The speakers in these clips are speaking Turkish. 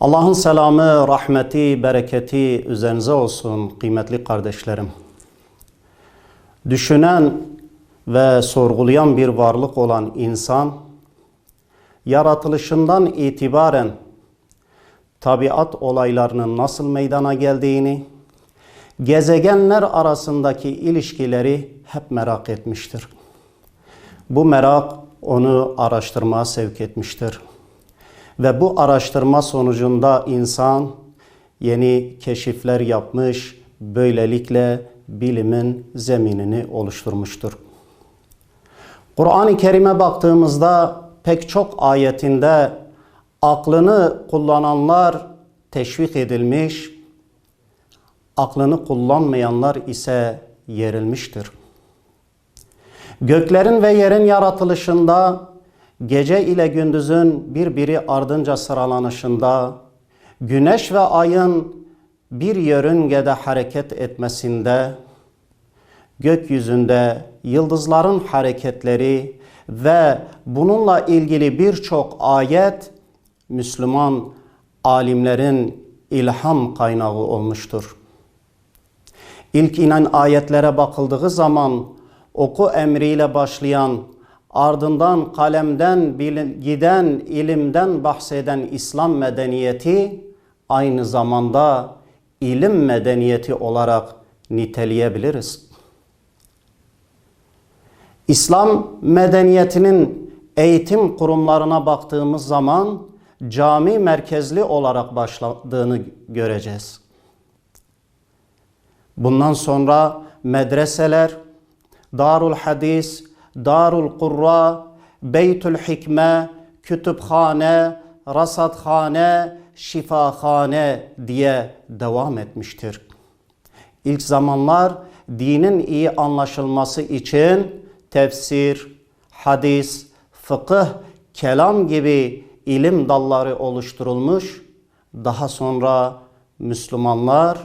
Allah'ın selamı, rahmeti, bereketi üzerinize olsun kıymetli kardeşlerim. Düşünen ve sorgulayan bir varlık olan insan, yaratılışından itibaren tabiat olaylarının nasıl meydana geldiğini, gezegenler arasındaki ilişkileri hep merak etmiştir. Bu merak onu araştırmaya sevk etmiştir. Ve bu araştırma sonucunda insan yeni keşifler yapmış, böylelikle bilimin zeminini oluşturmuştur. Kur'an-ı Kerim'e baktığımızda pek çok ayetinde aklını kullananlar teşvik edilmiş, aklını kullanmayanlar ise yerilmiştir. Göklerin ve yerin yaratılışında, gece ile gündüzün birbiri ardınca sıralanışında, güneş ve ayın bir yörüngede hareket etmesinde, gökyüzünde yıldızların hareketleri ve bununla ilgili birçok ayet Müslüman alimlerin ilham kaynağı olmuştur. İlk inen ayetlere bakıldığı zaman oku emriyle başlayan, ardından kalemden giden, ilimden bahseden İslam medeniyeti aynı zamanda ilim medeniyeti olarak niteleyebiliriz. İslam medeniyetinin eğitim kurumlarına baktığımız zaman cami merkezli olarak başladığını göreceğiz. Bundan sonra medreseler, Darul Hadis, Darul Kurra, Beytül Hikme, Kütüphane, Rasathane, Şifahane diye devam etmiştir. İlk zamanlar dinin iyi anlaşılması için tefsir, hadis, fıkıh, kelam gibi ilim dalları oluşturulmuş. Daha sonra Müslümanlar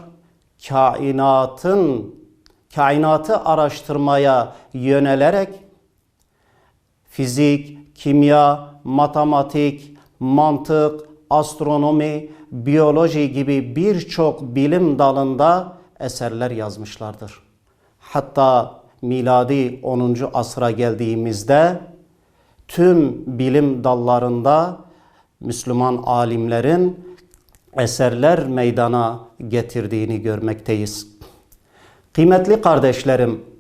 kainatın kainatı araştırmaya yönelerek fizik, kimya, matematik, mantık, astronomi, biyoloji gibi birçok bilim dalında eserler yazmışlardır. Hatta miladi 10. asra geldiğimizde tüm bilim dallarında Müslüman alimlerin eserler meydana getirdiğini görmekteyiz. Kıymetli kardeşlerim,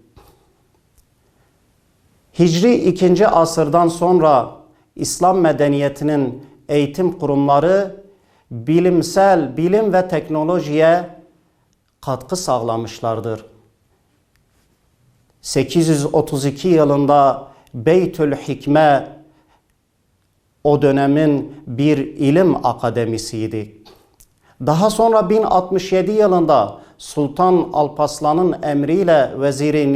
Hicri 2. asırdan sonra İslam medeniyetinin eğitim kurumları bilimsel, bilim ve teknolojiye katkı sağlamışlardır. 832 yılında Beytül Hikme o dönemin bir ilim akademisiydi. Daha sonra 1067 yılında Sultan Alpaslan'ın emriyle Veziri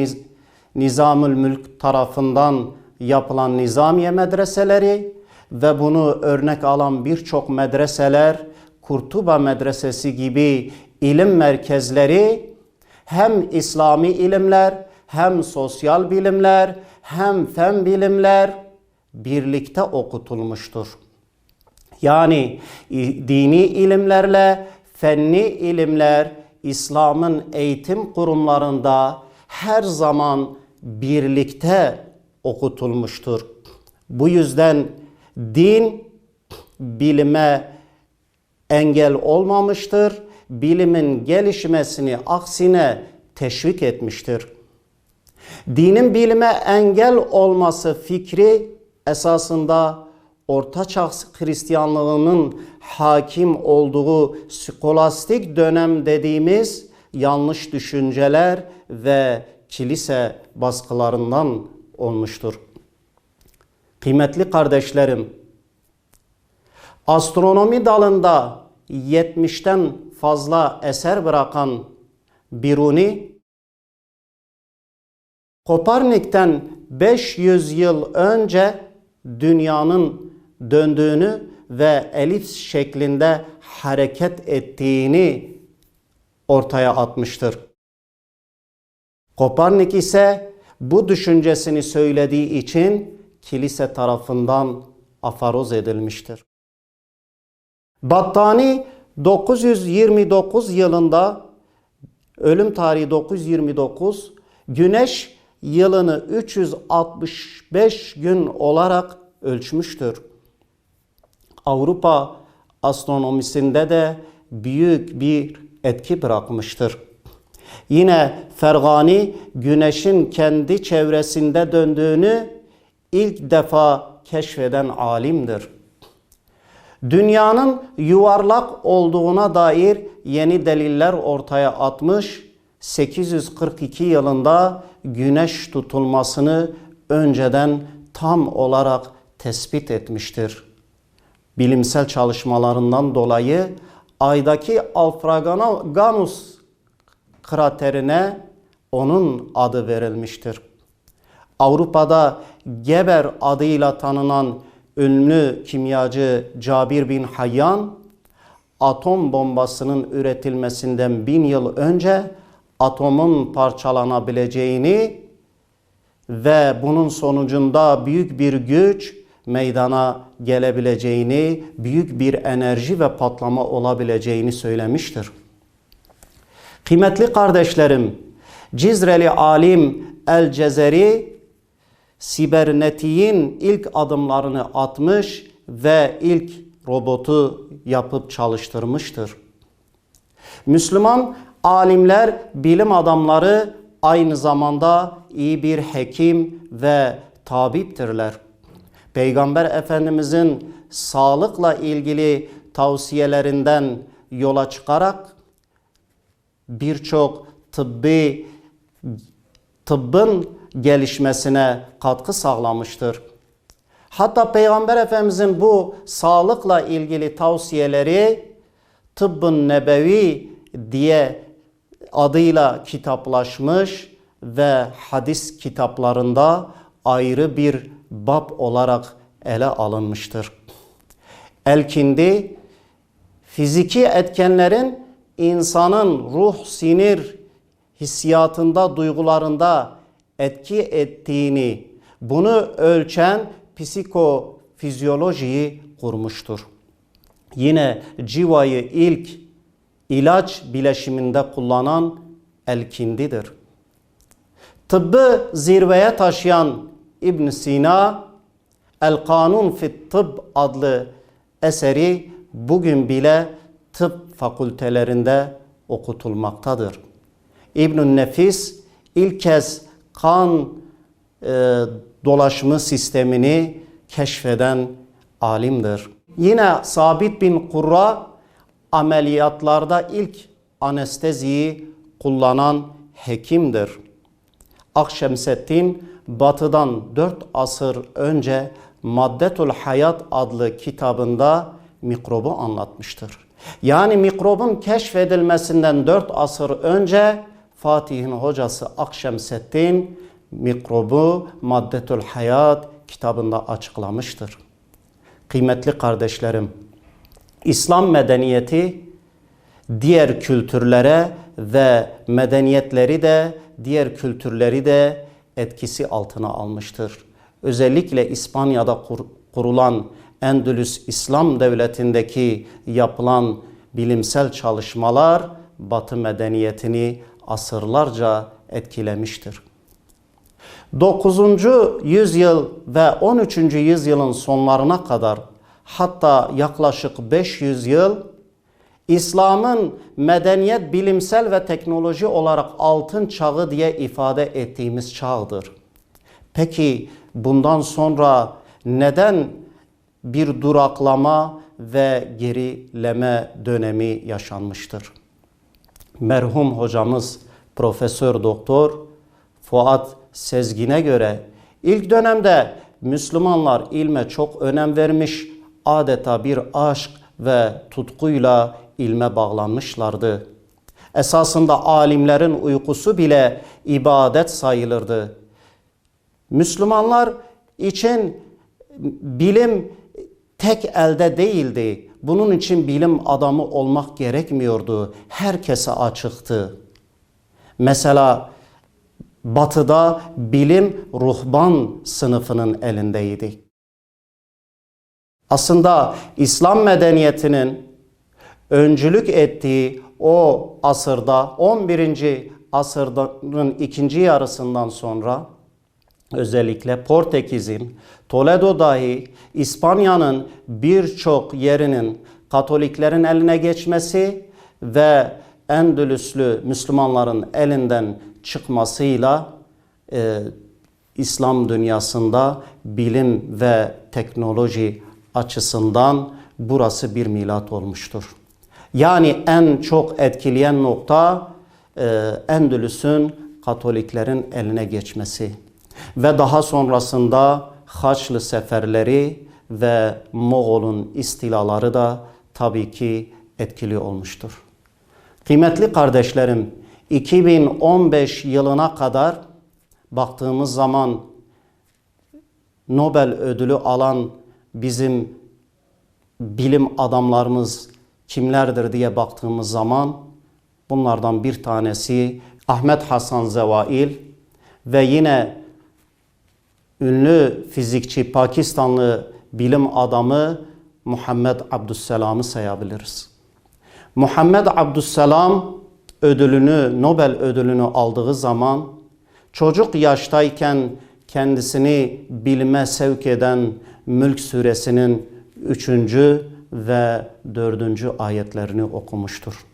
Nizamül Mülk tarafından yapılan nizamiye medreseleri ve bunu örnek alan birçok medreseler, Kurtuba Medresesi gibi ilim merkezleri hem İslami ilimler hem sosyal bilimler hem fen bilimler birlikte okutulmuştur. Yani dini ilimlerle fenni ilimler İslam'ın eğitim kurumlarında her zaman birlikte okutulmuştur. Bu yüzden din bilime engel olmamıştır. Bilimin gelişmesini aksine teşvik etmiştir. Dinin bilime engel olması fikri esasında Ortaçağ Hristiyanlığının hakim olduğu skolastik dönem dediğimiz yanlış düşünceler ve kilise baskılarından olmuştur. Kıymetli kardeşlerim, astronomi dalında 70'ten fazla eser bırakan Biruni, Kopernik'ten 500 yıl önce dünyanın döndüğünü ve elips şeklinde hareket ettiğini ortaya atmıştır. Kopernik ise bu düşüncesini söylediği için kilise tarafından afaroz edilmiştir. Battani 929 yılında ölüm tarihi 929 güneş yılını 365 gün olarak ölçmüştür. Avrupa astronomisinde de büyük bir etki bırakmıştır. Yine Fergani güneşin kendi çevresinde döndüğünü ilk defa keşfeden alimdir. Dünyanın yuvarlak olduğuna dair yeni deliller ortaya atmış, 842 yılında güneş tutulmasını önceden tam olarak tespit etmiştir. Bilimsel çalışmalarından dolayı aydaki Alfraganus kraterine onun adı verilmiştir. Avrupa'da Geber adıyla tanınan ünlü kimyacı Cabir bin Hayyan, atom bombasının üretilmesinden bin yıl önce atomun parçalanabileceğini ve bunun sonucunda büyük bir güç meydana gelebileceğini, büyük bir enerji ve patlama olabileceğini söylemiştir. Kıymetli kardeşlerim, Cizreli alim El Cezeri sibernetiğin ilk adımlarını atmış ve ilk robotu yapıp çalıştırmıştır. Müslüman alimler, bilim adamları aynı zamanda iyi bir hekim ve tabiptirler. Peygamber Efendimizin sağlıkla ilgili tavsiyelerinden yola çıkarak birçok tıbbi tıbbın gelişmesine katkı sağlamıştır. Hatta Peygamber Efendimizin bu sağlıkla ilgili tavsiyeleri tıbbın nebevi diye adıyla kitaplaşmış ve hadis kitaplarında ayrı bir bab olarak ele alınmıştır. Elkindi fiziki etkenlerin insanın ruh, sinir, hissiyatında, duygularında etki ettiğini, bunu ölçen psikofizyolojiyi kurmuştur. Yine civayı ilk ilaç bileşiminde kullanan Elkindi'dir. Tıbbı zirveye taşıyan İbn Sina, El Kanun fit Tıbb adlı eseri bugün bile tıp fakültelerinde okutulmaktadır. İbn Nefis ilk kez kan e, dolaşımı sistemini keşfeden alimdir. Yine Sabit bin Kurra ameliyatlarda ilk anesteziyi kullanan hekimdir. Akşemseddin batıdan 4 asır önce Maddetul Hayat adlı kitabında mikrobu anlatmıştır. Yani mikrobun keşfedilmesinden 4 asır önce Fatih'in hocası Akşemseddin mikrobu Maddetül Hayat kitabında açıklamıştır. Kıymetli kardeşlerim, İslam medeniyeti diğer kültürlere ve medeniyetleri de diğer kültürleri de etkisi altına almıştır. Özellikle İspanya'da kur, kurulan Endülüs İslam Devleti'ndeki yapılan bilimsel çalışmalar Batı medeniyetini asırlarca etkilemiştir. 9. yüzyıl ve 13. yüzyılın sonlarına kadar hatta yaklaşık 500 yıl İslam'ın medeniyet, bilimsel ve teknoloji olarak altın çağı diye ifade ettiğimiz çağdır. Peki bundan sonra neden bir duraklama ve gerileme dönemi yaşanmıştır? Merhum hocamız Profesör Doktor Fuat Sezgin'e göre ilk dönemde Müslümanlar ilme çok önem vermiş, adeta bir aşk ve tutkuyla ilme bağlanmışlardı. Esasında alimlerin uykusu bile ibadet sayılırdı. Müslümanlar için bilim tek elde değildi. Bunun için bilim adamı olmak gerekmiyordu. Herkese açıktı. Mesela Batı'da bilim ruhban sınıfının elindeydi. Aslında İslam medeniyetinin öncülük ettiği o asırda 11. asırın ikinci yarısından sonra özellikle Portekiz'in, Toledo dahi İspanya'nın birçok yerinin Katoliklerin eline geçmesi ve Endülüslü Müslümanların elinden çıkmasıyla e, İslam dünyasında bilim ve teknoloji açısından burası bir milat olmuştur. Yani en çok etkileyen nokta e, Endülüs'ün Katoliklerin eline geçmesi ve daha sonrasında Haçlı seferleri ve Moğol'un istilaları da tabii ki etkili olmuştur. Kıymetli kardeşlerim, 2015 yılına kadar baktığımız zaman Nobel ödülü alan bizim bilim adamlarımız kimlerdir diye baktığımız zaman bunlardan bir tanesi Ahmet Hasan Zevail ve yine ünlü fizikçi Pakistanlı bilim adamı Muhammed Abdüsselam'ı sayabiliriz. Muhammed Abdüsselam ödülünü, Nobel ödülünü aldığı zaman çocuk yaştayken kendisini bilime sevk eden Mülk suresinin 3. ve 4. ayetlerini okumuştur.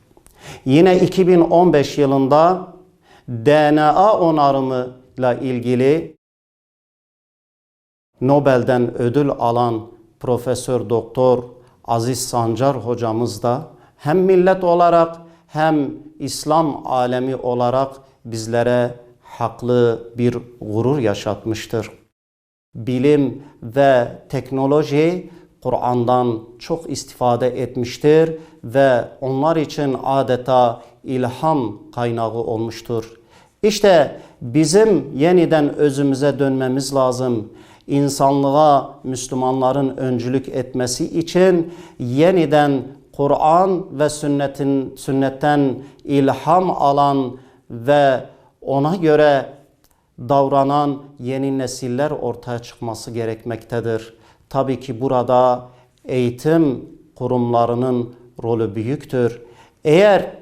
Yine 2015 yılında DNA onarımıyla ilgili Nobel'den ödül alan Profesör Doktor Aziz Sancar hocamız da hem millet olarak hem İslam alemi olarak bizlere haklı bir gurur yaşatmıştır. Bilim ve teknoloji Kur'an'dan çok istifade etmiştir ve onlar için adeta ilham kaynağı olmuştur. İşte bizim yeniden özümüze dönmemiz lazım. İnsanlığa Müslümanların öncülük etmesi için yeniden Kur'an ve sünnetin sünnetten ilham alan ve ona göre davranan yeni nesiller ortaya çıkması gerekmektedir. Tabii ki burada eğitim kurumlarının rolü büyüktür. Eğer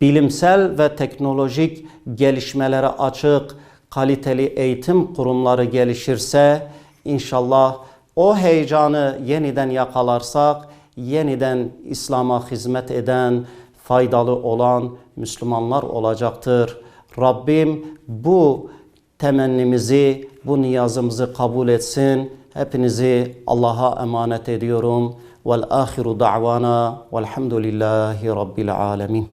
bilimsel ve teknolojik gelişmelere açık, kaliteli eğitim kurumları gelişirse inşallah o heyecanı yeniden yakalarsak yeniden İslam'a hizmet eden, faydalı olan Müslümanlar olacaktır. Rabbim bu temennimizi, bu niyazımızı kabul etsin. Hepinizi Allah'a emanet ediyorum. Vel ahiru da'vana velhamdülillahi rabbil alemin.